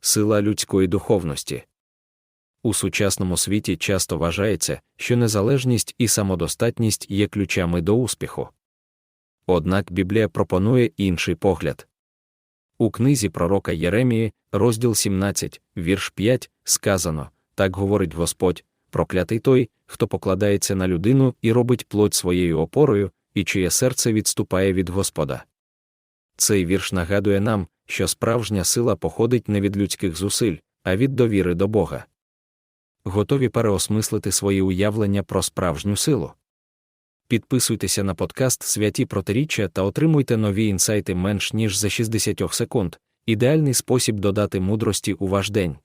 сила людської духовності. У сучасному світі часто вважається, що незалежність і самодостатність є ключами до успіху. Однак Біблія пропонує інший погляд. У книзі пророка Єремії, розділ 17, вірш 5, сказано так говорить Господь, проклятий той, хто покладається на людину і робить плоть своєю опорою, і чиє серце відступає від Господа. Цей вірш нагадує нам, що справжня сила походить не від людських зусиль, а від довіри до Бога. Готові переосмислити свої уявлення про справжню силу. Підписуйтеся на подкаст Святі протиріччя та отримуйте нові інсайти менш ніж за 60 секунд ідеальний спосіб додати мудрості у ваш день.